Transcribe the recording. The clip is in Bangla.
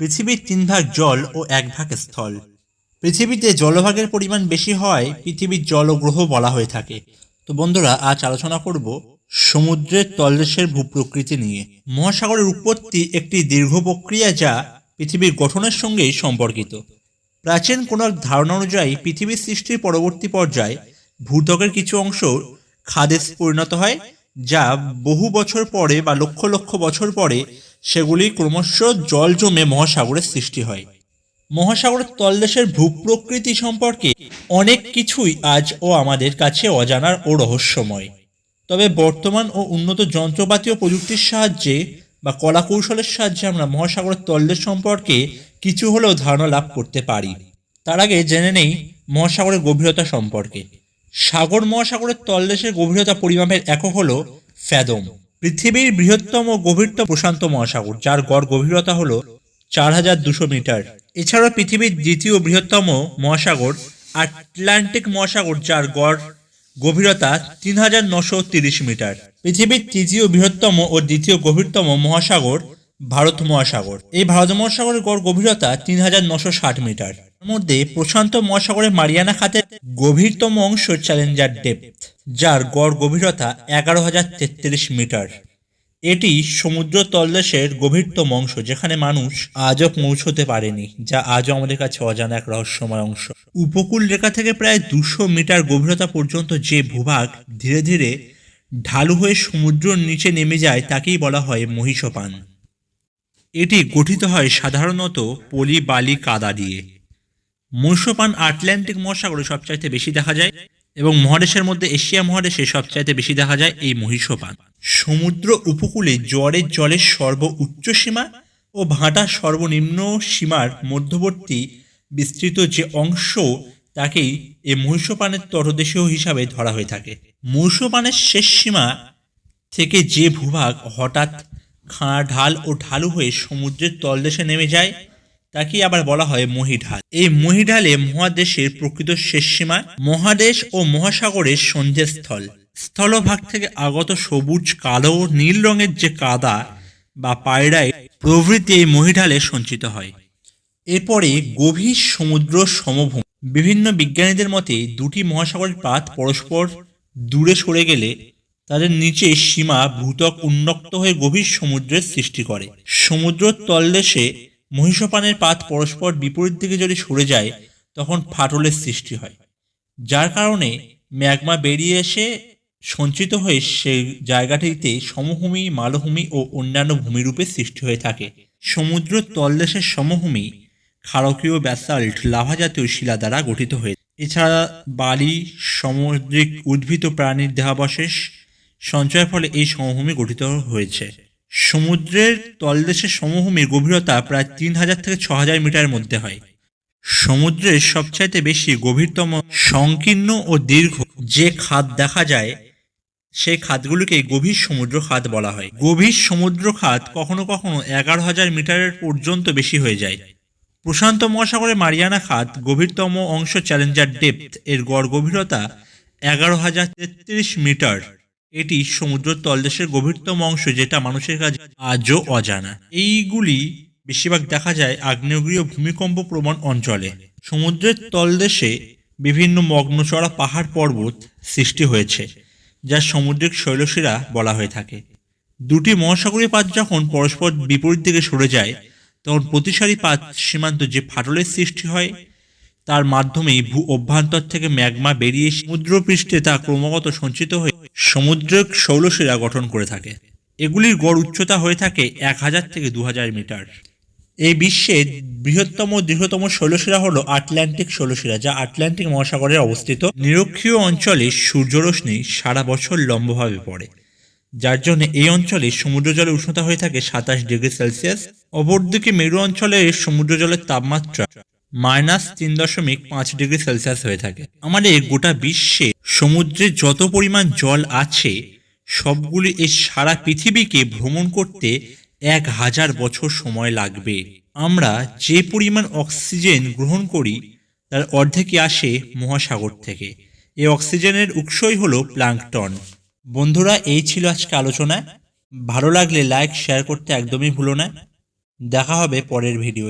পৃথিবীর তিন ভাগ জল ও এক ভাগ স্থল। পৃথিবীতে জলভাগের পরিমাণ বেশি হওয়ায় পৃথিবীর জল ও গ্রহ বলা হয়ে থাকে। তো বন্ধুরা, আজ আলোচনা করব সমুদ্রের তলদেশের ভূপ্রকৃতি নিয়ে। মহাসাগরের উৎপত্তি একটি দীর্ঘ প্রক্রিয়া যা পৃথিবীর গঠনের সঙ্গেই সম্পর্কিত। প্রাচীন কোনো ধারণা অনুযায়ী পৃথিবীর সৃষ্টির পরবর্তী পর্যায়ে ভূত্বকের কিছু অংশ খাদে পরিণত হয়, যা বহু বছর পরে বা লক্ষ লক্ষ বছর পরে সেগুলি ক্রমশ জল জমে মহাসাগরের সৃষ্টি হয়। মহাসাগরের তলদেশের ভূপ্রকৃতি সম্পর্কে অনেক কিছুই আজ ও আমাদের কাছে অজানার ও রহস্যময়। তবে বর্তমান ও উন্নত যন্ত্রপাতি ও প্রযুক্তির সাহায্যে বা কলা কৌশলের সাহায্যে আমরা মহাসাগরের তলদেশ সম্পর্কে কিছু হলেও ধারণা লাভ করতে পারি। তার আগে জেনে নেই মহাসাগরের গভীরতা সম্পর্কে। সাগর মহাসাগরের তলদেশের গভীরতা পরিমাপের একক হলো ফ্যাদম। পৃথিবীর বৃহত্তম গভীরতম প্রশান্ত মহাসাগর, যার গড় গভীরতা হলো চার হাজার দুশো মিটার। এছাড়াও পৃথিবীর দ্বিতীয় বৃহত্তম মহাসাগর, আটলান্টিক মহাসাগর, যার গড় গভীরতা তিন হাজার নশো তিরিশ মিটার। পৃথিবীর তৃতীয় বৃহত্তম ও দ্বিতীয় গভীরতম মহাসাগর ভারত মহাসাগর। এই ভারত মহাসাগরের গড় গভীরতা তিন হাজার নশো ষাট মিটার। মধ্যে প্রশান্ত মহাসাগরের মারিয়ানা খাতের গভীরতম অংশ চ্যালেঞ্জার ডেপথ। যার গড় গভীরতা এগারো হাজার তেত্রিশ মিটার। এটি সমুদ্র তলদেশের গভীরতম অংশ, যেখানে মানুষ আজও পৌঁছতে পারেনি, যা আজও আমাদের কাছে অজানা এক রহস্যময় অংশ। উপকূল রেখা থেকে প্রায় দুশো মিটার গভীরতা পর্যন্ত যে ভূভাগ ধীরে ধীরে ঢালু হয়ে সমুদ্রের নিচে নেমে যায়, তাকেই বলা হয় মহিষপান। এটি গঠিত হয় সাধারণত পলি বালি কাদা দিয়ে। মহিষপান আটলান্টিক মহাসাগরে সবচাইতে বেশি দেখা যায়। এবং মহাদেশের মধ্যে এশিয়া মহাদেশে সবচাইতে বেশি দেখা যায় এই মহিষপান সমুদ্র উপকূলে জ্বরের জলের সর্ব উচ্চ সীমা ও ভাটা সর্বনিম্ন সীমার মধ্যবর্তী বিস্তৃত যে অংশ, তাকেই এই মহিষপানের তরদেশীয় হিসাবে ধরা হয়ে থাকে। মহিষপানের শেষ সীমা থেকে যে ভূভাগ হঠাৎ খাঁ, ঢাল ও ঢালু হয়ে সমুদ্রের তলদেশে নেমে যায় তাকে আবার বলা হয় মহিঢাল। এই মহিঢালে মহাদেশের প্রকৃত শেষ সীমা মহাদেশ ও মহাসাগরের সন্ধ্যেস্থল স্থলভাগ থেকে আগত সবুজ, কালো নীল রঙের যে কাদা বা পায়রায় প্রভৃতি এই মহিঢালে সঞ্চিত হয়। এরপরে গভীর সমুদ্র সমভূমি। বিভিন্ন বিজ্ঞানীদের মতে দুটি মহাসাগরের পাত পরস্পর দূরে সরে গেলে তাদের নিচে সীমা ভূতক উন্মুক্ত হয়ে গভীর সমুদ্রের সৃষ্টি করে। সমুদ্র তলদেশে মহিষপানের পাত পরস্পর বিপরীত দিকে যদি সরে যায়, তখন ফাটলের সৃষ্টি হয়। যার কারণে ম্যাগমা বেরিয়ে এসে সঞ্চিত হয়ে সেই জায়গাটিতে সমভূমি, মালভূমি ও অন্যান্য ভূমিরূপে সৃষ্টি হয়ে থাকে। সমুদ্র তলদেশের সমভূমি ক্ষারকীয় ব্যাসাল্ট লাভা জাতীয় শিলা দ্বারা গঠিত হয়ে এছাড়া বালি, সামুদ্রিক উদ্ভিদ প্রাণীর দেহাবশেষ সঞ্চয়ের ফলে এই সমভূমি গঠিত হয়েছে। সমুদ্রের তলদেশের সমভূমির গভীরতা প্রায় তিন হাজার থেকে ছ হাজার মিটারের মধ্যে হয়। সমুদ্রের সবচাইতে বেশি গভীরতম, সংকীর্ণ ও দীর্ঘ যে খাত দেখা যায়, সেই খাতগুলিকে গভীর সমুদ্র খাত বলা হয়। গভীর সমুদ্র খাত কখনো কখনো এগারো হাজার মিটারের পর্যন্ত বেশি হয়ে যায়। প্রশান্ত মহাসাগরের মারিয়ানা খাত গভীরতম অংশ চ্যালেঞ্জার ডেপথ এর গড় গভীরতা এগারো হাজার তেত্রিশ মিটার। এটি সমুদ্র তলদেশের গভীরতম অংশ যেটা মানুষের কাছে আজও অজানা। এইগুলি বেশিরভাগ দেখা যায় আগ্নেয়গিরি ও ভূমিকম্প প্রমাণ অঞ্চলে। সমুদ্রের তলদেশে বিভিন্ন মগ্নচড়া পাহাড় পর্বত সৃষ্টি হয়েছে, যা সামুদ্রিক শৈলশিরা বলা হয়ে থাকে। দুটি মহাসাগরীয় পাত যখন পরস্পর বিপরীত দিকে সরে যায়, তখন প্রতিসারী পাত সীমান্ত যে ফাটলের সৃষ্টি হয়, তার মাধ্যমেই ভূ অভ্যন্তর থেকে ম্যাগমা বেরিয়ে সমুদ্রপৃষ্ঠে তা ক্রমাগত সঞ্চিত হয়ে সমুদ্রিক শৈলশিরা গঠন করে থাকে। এগুলির গড় উচ্চতা হয়ে থাকে এক হাজার থেকে দু হাজার মিটার। এই বিশ্বের বৃহত্তম, দীর্ঘতম শৈলশিরা হল আটলান্টিক শৈলশিরা যা আটলান্টিক মহাসাগরে অবস্থিত। নিরক্ষীয় অঞ্চলে সূর্যরশ্মি সারা বছর লম্বভাবে পড়ে, যার জন্য এই অঞ্চলে সমুদ্র জলের উষ্ণতা হয়ে থাকে সাতাশ ডিগ্রি সেলসিয়াস। অপরদিকে মেরু অঞ্চলে সমুদ্র জলের তাপমাত্রা মাইনাস তিন দশমিক পাঁচ ডিগ্রি সেলসিয়াস হয়ে থাকে। আমাদের গোটা বিশ্বে সমুদ্রে যত পরিমাণ জল আছে, সবগুলি এই সারা পৃথিবীকে ভ্রমণ করতে এক হাজার বছর সময় লাগবে। আমরা যে পরিমাণ অক্সিজেন গ্রহণ করি, তার অর্ধেকই আসে মহাসাগর থেকে। এই অক্সিজেনের উৎসই হলো প্লাঙ্কটন বন্ধুরা, এই ছিল আজকে আলোচনা। ভালো লাগলে লাইক, শেয়ার করতে একদমই ভুলো না। দেখা হবে পরের ভিডিওয়।